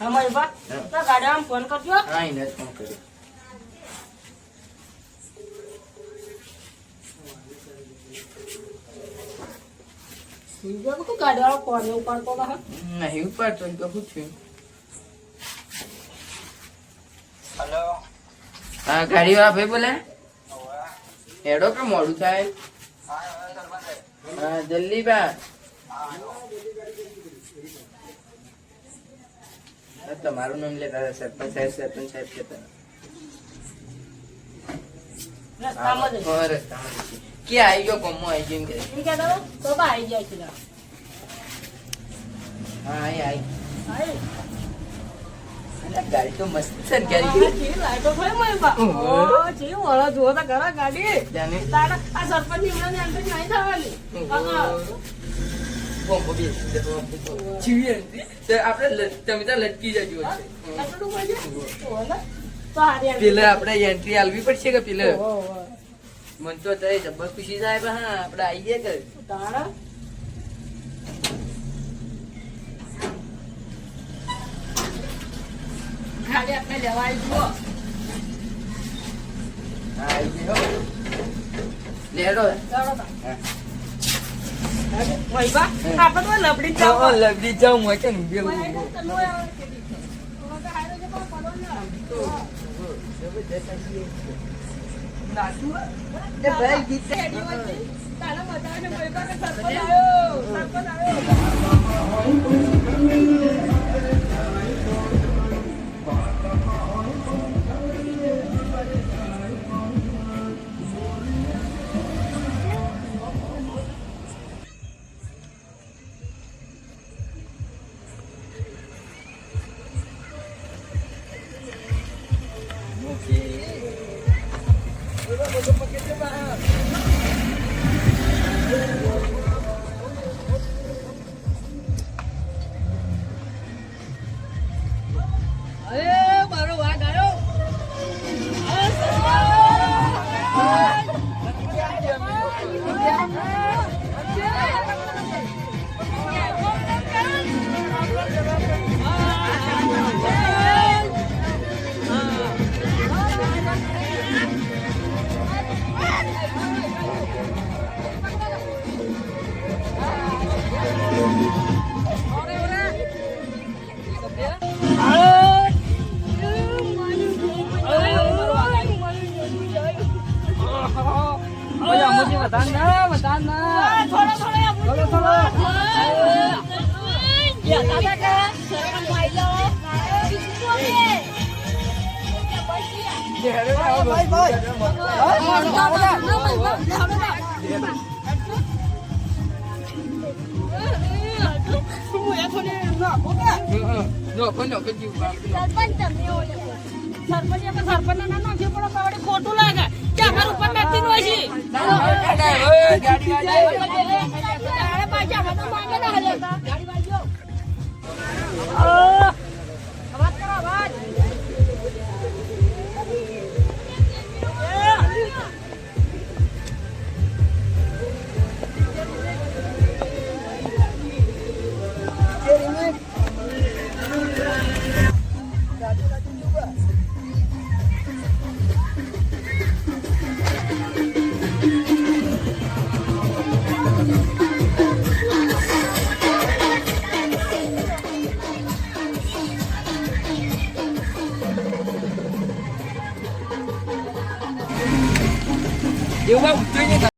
અમારી બા હા. તો ગાડીમાં ફોન કરજો. હા એને જ ફોન કર્યો. નહીં ઉપાડતો તો હા. નહીં ઉપાડતો તો શું થયું? હલો. હા ગાડી વાળા ભાઈ બોલે? હેડો કે મોડું થાય? હા જલ્દી બા. તમારું નામ લેતા હતા સરપંચ સાહેબ સરપંચ સાહેબ કહેતા હા, રસ્તામાં જ છે. કે આવી ગયો ગમો આવી ગયો કે. એમ કહેતા હતા, તો આવી જાય છે. હા આઈ. ગાડી તો મસ્ત છે ને ગાડી લાઈટો ઓ, વળો તો ગાડી. જાને. તારા આ સરપંચની હમણાંની અંતર નહીં થવાની. હા. બોમ્બો બી જીવી હતી. તો આપણે તમે તો લટકી જજો હા? આટલું બધું? ઓહો ને. તો હારી આવી. પેલા આપણે એન્ટ્રી આલવી પડશે કે પેલા. મન તો અત્યારે જબ્બર ખુશી સાહેબ હા આપણે આવીએ કે તારા? ગાડી આપણે લેવા આવી જુઓ. આવી ગયો લેડો હા. લબડી જાઉં હું કે ઊભી 好了好了，不要不要，站那，站那。错了错了呀，错了错了。不要不要，不要不要。નોખો નોખો જીવ ખોટું લાગે કે અમાર ઉપર નથી નો છે ગાડી તારે પાછા અમે માંગે ના હાલે ગાડી બાજુ એવું બા ઊંચું નહીં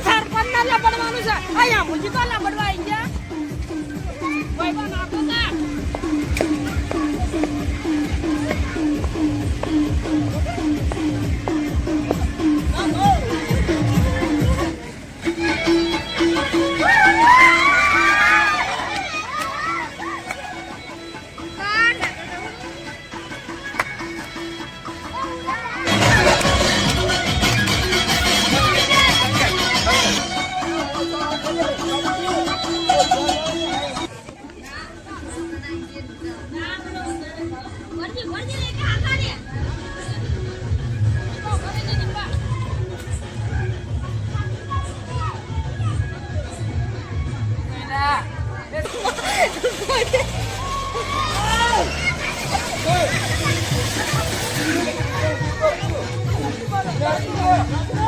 સરપંચ ના છે અહીંયા મુજી તો લબડવા આવી ગયા કોઈ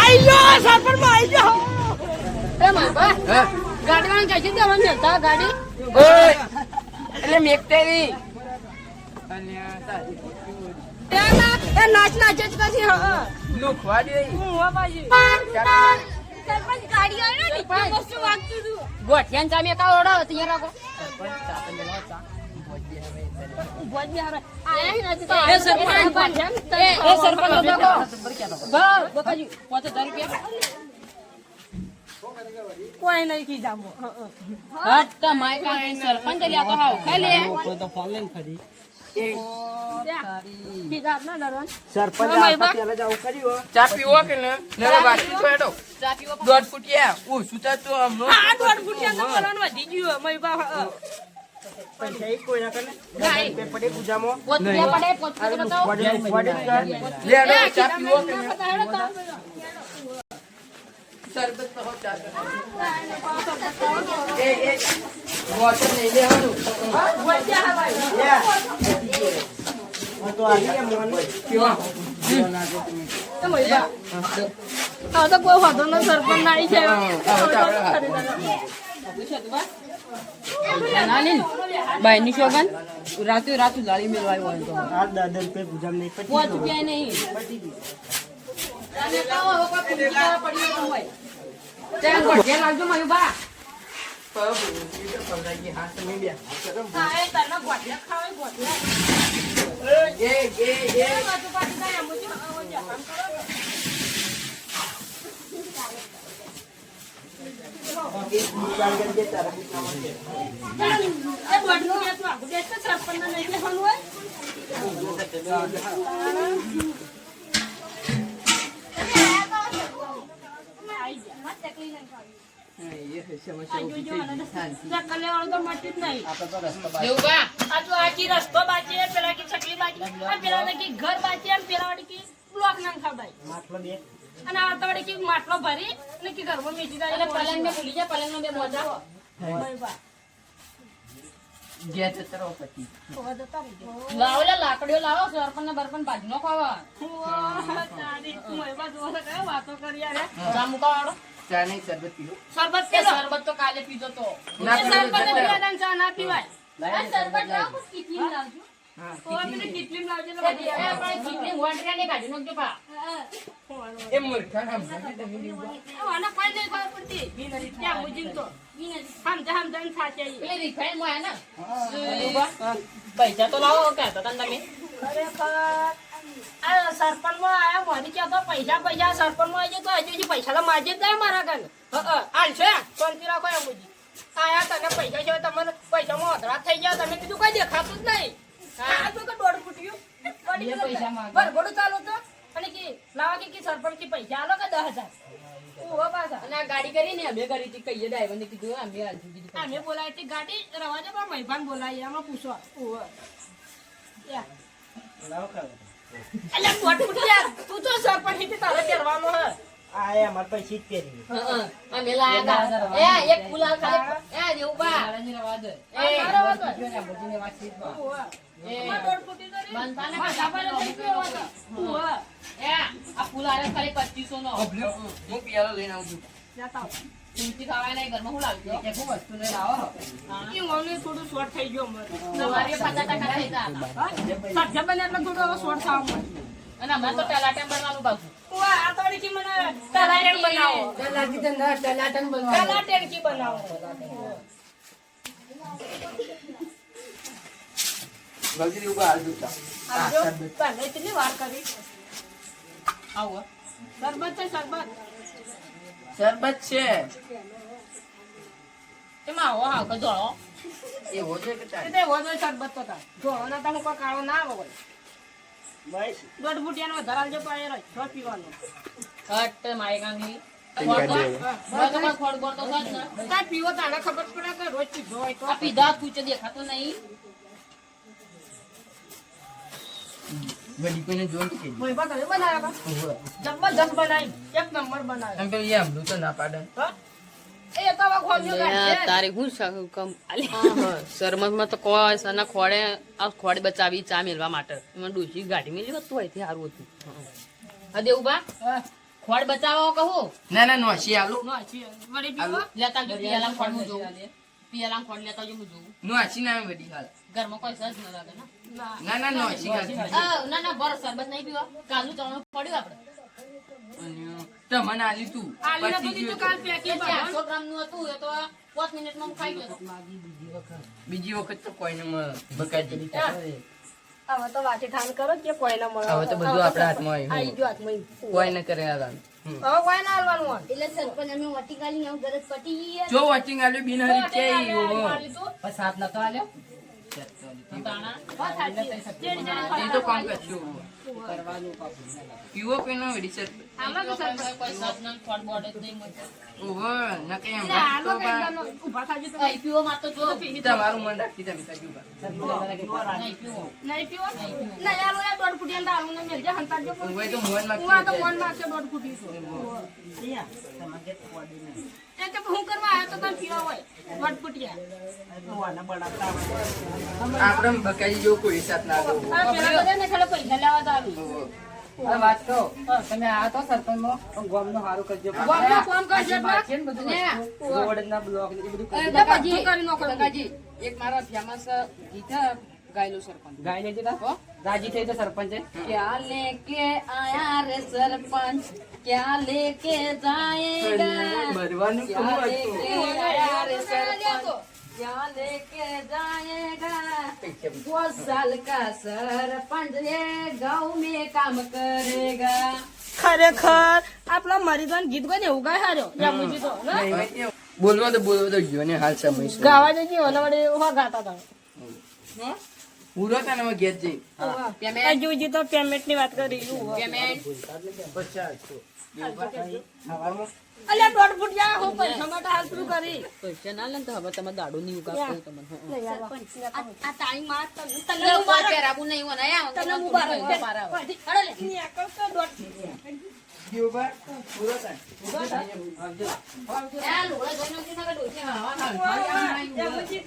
આઈ આઈ ગયો. એ માર બા હા? ગાડી વાળા કઈ છે દેવાનું જતા ગાડી. ઓય! એટલે મેકટેરી એ નાચ નાચ જ કસી હા લુખવા દે હું હો બાજી સરપંચ ગાડી આવે ને વસ્તુ વાગતું હતું. ગોઠિયાન ચામી કા ઓડાવો ત્યાં રાખો ઊભો જ બિહાર એ સરપંચ. એ એ સરપંચ લોકો બા બકાજી 5000 રૂપિયા. કોઈ નહીં કી જામો. તો માય સરપંચ તો હાવ. ખાલી ના ચા ને ચા તો ફૂટિયા. તો બોલવાનું વધી ગયું મય બા ગાય પોત પડે પોત પડે બતાવો લે એડો ચા પીવો કે ને સરબત તો હો ચા એ એ વોટર નહીં લેવાનું તો કોઈ ન સરપંચ શોગન? રાતુ રાતુ ગાળી મેળવાય હોય તો. પાંચ રૂપિયા નહીં હવે કોઈ પૂંજી પડી હોય તો બેસ નહીં લેવાનું હોય. માટલો ભરી ને કે ઘરમાં મેથી દાળ પલંગ ને ભૂલી જાય પલંગ બે મોજા ગયા જતા રહો પછી તો જતા રહેજો. લાવો લે લાકડીઓ લાવો સરપણ ને બરપન ભાજી નો ખાવા વાતો કરી મુકા વાળો ચા નહીં શરબત પીલો શરબત પીલો. શરબત તો કાલે પીધો તો. ના શરબત ચા ના પીવાય. આ શરબત લાવો કેટલી લાવજો. પૈસા તો લાવો કહેતા તમે. ખરેખર. આ સરપંચમાં આયા મોદી કહેતો પૈસા પૈસા સરપંચમાં આવી તો હજી હજી પૈસા તો માજે જ મારા કને શાંતિ રાખો એમ મુજી આયા તને પૈસા છે તમારે પૈસામાં અધરા થઈ ગયા તમે કીધું કઈ દેખાતું જ નહીં. આ તો કે દોઢ ફૂટ્યું. પૈસા માંગે. બરગોડું ચાલુ તો. અને કે લાવા કે કે સરપંચ કે પૈસા આલો કે દસ હજાર? પાછા. અને આ ગાડી કરીને અમે કરી હતી કહીએ ડ્રાઈવર ને કીધું અમે કીધું. અમે બોલાવી હતી ગાડી રવા દે પણ મહેમાન બોલાવી એમાં પૂછવા ઓહો યા. અલ્યા મોટ ફૂટ્યા તું તો સરપંચથી તારે કરવાનો હે. હં, અમે લાયા હતા. એ એક ફૂલ હાલ એ દેવું બા એ આ મારો હતો. ઓહો. એ. અમાર ફૂટી તો રહી. ને માથા પર જ ગયો હતો. ઓહો. એ આ ફૂલ હારે ખાલી પચીસો નો. હું પિયાલો લઈને આવું છું. જતા આવો. ખાવાય નહીં ઘરમાં હું લાવજો હા. ઈ ઓલી થોડું શોર્ટ થઈ ગયો અમારે. પચાસ ટકા થઈ ગયા હતા. બને એટલે થોડું હવે શોર્ટ થવા મળે. અને અમારે તો પેલા બનવાનું પાછું ઓહો, આ તો વળી કે મને તલાટેણ બનાવો. તલાટેણ કી બનાવો. ગલતી ઊભા હાલ દુખતા. આ પહેલે કેટલી વાર કરી. આવો શરબત છે શરબત. શરબત છે. એમાં આવો. હા કે તારે? તો શરબત તો તાર. કોઈ કાળો ના આવે વળી. દોઢ ફૂટિયાનો વધારે આલજો તો એ રહ્યો, જો પીવાનો. હટ બોડ તો છે જ ને. તાર પીવો તારે ખબર પડે કે રોજ પીધો હોય તો પીધા પૂછે દેખાતો નહીં? તમે બનાવ્યા તા? જબરજસ્ત બનાવી એક નંબર બનાવ્યો એમ પેલું એ તો ના પાડે. હા? તારે હું તો કોઈ સના ખોડે આ ખોડે બચાવી ચા મેળવા માટે. એમાં ડોસી ગાડી મેળવી હતું તો અહીંથી સારું હતું. હા દેવું બા. ખોડ બચાવો કહું. ના ના નોશી આલું. નાખી. વળી પીવો? લેતા જો પિયાલા ખોડ હું જોઉં. પિયાલા ખોડ લેતા જો હું જોઉં આછી ના વળી હાલ ઘરમાં કોઈ સજ ન લાગે ના. ના ના નો આછી આ, ના ના બરો સરબત નહીં પીવા કાલનું ચણો પડ્યું આપણે અને તમને આલી તું આલી તો પછી દીધું કાલ તો. પેકી એ ભરવાનું. ગ્રામનું હતું એ તો 5 મિનિટમાં હું ખાઈ ગયો હતો. બીજી વખત તો કોઈને મળે બકાજી હવે તો વાટી થાન કરો કે કોઈ ના મળે હવે તો બધું આપણા હાથમાં આવી ગયું હાથમાં. કોઈ ન કરે આલામ. હવે કોઈ ના હાલવાનું હોય. એટલે સરપંચ અમે વટીકાલી આવું ગરજ પટી ગઈ જો વોચિંગ આલ્યું બિનહરી કે ઈ ઓહો. મારી તો તાણા માં તમારું મન રાખી તમે ફૂટિયાને તો. મોન નાખશે તમે આપણે બકાજી જેવું કોઈ હિસાબ ના દો આ પૈસા લેવા તો સરપંચ વાત ગોમ તમે આ ગામનું સારું કરજો. ગામનું કામ કરજો. એટલે. છે ને બધું રોડના બ્લોક ને બધું કરજો. એક મારા ફેમસ ગીત ગાયેલું સરપંચ ગાય લેજે તા. રાજી થઈ તો સરપંચ ક્યાં લેકે આયા રે સરપંચ ક્યાં લેકે જાયેગા ભરવાનું તો ક્યાં હું લેકે હતું. આયા રે સરપંચ ક્યાં લેકે જાયેગા दो साल का सरपंच ये गाँव में काम करेगा ખરેખર આપણા મરીદાન ગીત ગાય ને એવું ગાય હાર્યો જામુજી તો ને? નહીં, નહીં, નહીં. બોલવા તો બોલવા તો ગયો ને હાલ સમય છે. ગાવા જઈએ ઓલા વડે ઉભા ગાતા હતા પૂરો તને ને હવે ઘેર જઈ. આ જોજી તો પેમેન્ટની વાત કરી હોય. અલ્યા દોઢ ફૂટ જા હું પૈસા માટે હાલ શું કરી. પૈસા ના લે તો હવે તમે દાડો ની ઉગા તમને આ આ માં તને તને તને હું ઉપર બાર- નહીં તને અરે લે, ની દોઢ ગયો બા. પૂરો એ લોડા જોઈને ના ડોસી. જામુજી.